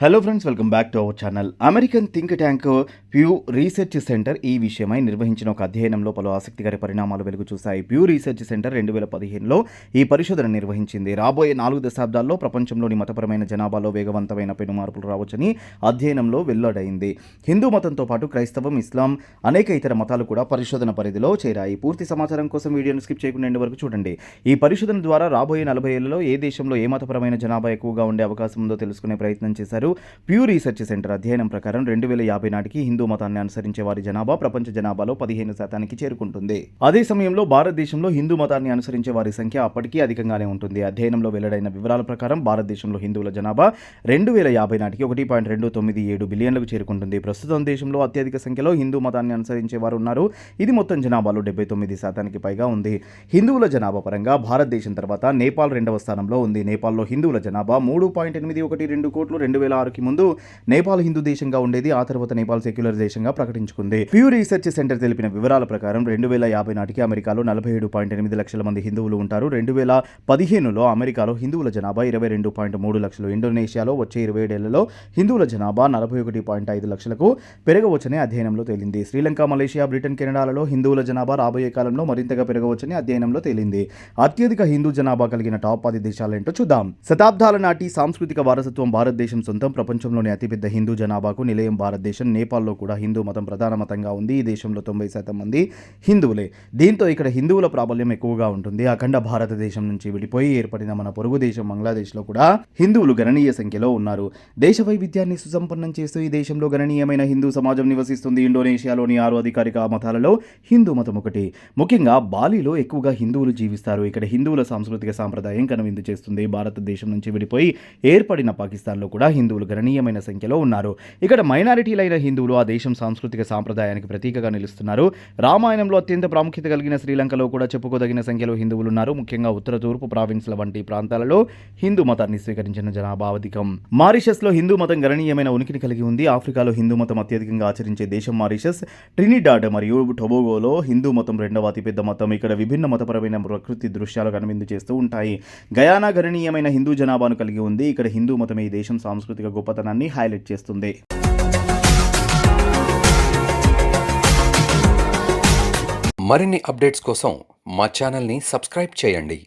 Hello friends welcome back to our channel American think tank Pew research center ఈ విషయమై నిర్వహించిన ఒక అధ్యయనంలో పలు ఆసక్తికర పరిణామాలు వెలుగు చూశాయి. ప్యూ రీసెర్చ్ సెంటర్ రెండు వేల పదిహేనులో ఈ పరిశోధన నిర్వహించింది. రాబోయే నాలుగు దశాబ్దాల్లో ప్రపంచంలోని మతపరమైన జనాభాలో వేగవంతమైన పెను మార్పులు రావచ్చని అధ్యయనంలో వెల్లడైంది. హిందూ మతంతో పాటు క్రైస్తవం ఇస్లాం అనేక ఇతర మతాలు కూడా పరిశోధన పరిధిలో చేరాయి. పూర్తి సమాచారం కోసం వీడియోను స్కిప్ చేయకుండా ఎండ్ వరకు చూడండి. ఈ పరిశోధన ద్వారా రాబోయే నలభై ఏళ్ళలో ఏ దేశంలో ఏ మతపరమైన జనాభా ఎక్కువగా ఉండే అవకాశం ఉందో తెలుసుకునే ప్రయత్నం చేశారు. ప్యూ రీసెర్చ్ సెంటర్ అధ్యయనం ప్రకారం రెండు వేల యాభై నాటికి హిందూ మతాన్ని అనుసరించే వారి జనాభా ప్రపంచ జనాభాలో పదిహేను శాతానికి చేరుకుంటుంది. అదే సమయంలో భారతదేశంలో హిందూ మతాన్ని అనుసరించే వారి సంఖ్య అప్పటికీ అధికంగానే ఉంటుంది. అధ్యయనంలో వెల్లడైన వివరాల ప్రకారం భారతదేశంలో హిందువుల జనాభా రెండు వేల యాభై నాటికి ఒకటి పాయింట్ రెండు తొమ్మిది ఏడు బిలియన్లకు చేరుకుంటుంది. ప్రస్తుతం దేశంలో అత్యధిక సంఖ్యలో హిందూ మతాన్ని అనుసరించే వారు ఉన్నారు. ఇది మొత్తం జనాభాలో డెబ్బై తొమ్మిది శాతానికి పైగా ఉంది. హిందువుల జనాభా పరంగా భారతదేశం తర్వాత నేపాల్ రెండవ స్థానంలో ఉంది. నేపాల్లో హిందువుల జనాభా మూడు పాయింట్ ఎనిమిది ఒకటి రెండు కోట్లు రెండు వేల ఆరుకి ముందు నేపాల్ హిందూ దేశంగా ఉండేది ఆ తర్వాత నేపాల్ సెక్యులర్ దేశంగా ప్రకటించుకుంది. ప్యూ రీసెర్చ్ సెంటర్ తెలిపిన వివరాల ప్రకారం రెండు వేల యాభై నాటికి అమెరికాలో నలభై ఏడు పాయింట్ ఎనిమిది లక్షల మంది హిందువులు ఉంటారు. రెండు వేల పదిహేనులో అమెరికాలో హిందువుల జనాభా ఇరవై రెండు పాయింట్ మూడు లక్షలు. ఇండోనేషియాలో వచ్చే ఇరవై ఏడేళ్ళలో హిందువుల జనాభా నలభై ఒకటి పాయింట్ ఐదు లక్షలకు పెరగవచ్చని అధ్యయనంలో తేలింది. శ్రీలంక మలేషియా బ్రిటన్ కెనడాలలో హిందువుల జనాభా రాబోయే కాలంలో మరింతగా పెరగవచ్చని అధ్యయనంలో తేలింది. అత్యధిక హిందూ జనాభా కలిగిన టాప్ పది దేశాలేంటో చూద్దాం. శతాబ్దాల నాటి సాంస్కృతిక వారసత్వం భారతదేశం సొంత ప్రపంచంలోని అతిపెద్ద హిందూ జనాభాకు నిలయం భారతదేశం. నేపాల్లో కూడా హిందూ మతం ప్రధాన మతంగా ఉంది. ఈ దేశంలో తొంభై శాతం మంది హిందువులే. దీంతో ఇక్కడ హిందువుల ప్రాబల్యం ఎక్కువగా ఉంటుంది. అఖండ భారతదేశం నుంచి విడిపోయి ఏర్పడిన మన పొరుగు దేశం బంగ్లాదేశ్లో కూడా హిందువులు గణనీయ సంఖ్యలో ఉన్నారు. దేశ వైవిధ్యాన్ని సుసంపన్నం చేస్తూ ఈ దేశంలో గణనీయమైన హిందూ సమాజం నివసిస్తుంది. ఇండోనేషియాలోని ఆరు అధికారిక మతాలలో హిందూ మతం ఒకటి. ముఖ్యంగా బాలిలో ఎక్కువగా హిందువులు జీవిస్తారు. ఇక్కడ హిందువుల సాంస్కృతిక సాంప్రదాయం కనువిందు చేస్తుంది. భారతదేశం నుంచి విడిపోయి ఏర్పడిన పాకిస్తాన్లో కూడా హిందువులు గణనీయమైన సంఖ్యలో ఉన్నారు. ఇక్కడ మైనారిటీలైన హిందువులు ఆ దేశం సాంస్కృతిక సాంప్రదాయానికి ప్రతీకగా నిలుస్తున్నారు. రామాయణంలో అత్యంత ప్రాముఖ్యత కలిగిన శ్రీలంకలో కూడా చెప్పుకోదగిన సంఖ్యలో హిందువులు ఉన్నారు ముఖ్యంగా ఉత్తర తూర్పు ప్రావిన్స్ల వంటి ప్రాంతాలలో హిందూ మతాన్ని స్వీకరించిన జనాభా అధికం. మారిషస్లో హిందూ మతం గణనీయమైన ఉనికిని కలిగి ఉంది. ఆఫ్రికాలో హిందూ మతం అత్యధికంగా ఆచరించే దేశం మారిషస్. ట్రినిడాడ్ మరియు టొబోగోలో హిందూ మతం రెండవ అతిపెద్ద మతం. ఇక్కడ విభిన్న మతపరమైన ప్రకృతి దృశ్యాలు కనువిందు చేస్తూ ఉంటాయి. గయానా గణనీయమైన హిందూ జనాభాను కలిగి ఉంది. ఇక్కడ హిందూ మతమే ఈ దేశం సాంస్కృతిక గొప్పతనాన్ని హైలైట్ చేస్తుంది. మరిన్ని అప్డేట్స్ కోసం మా ఛానల్ని సబ్స్క్రైబ్ చేయండి.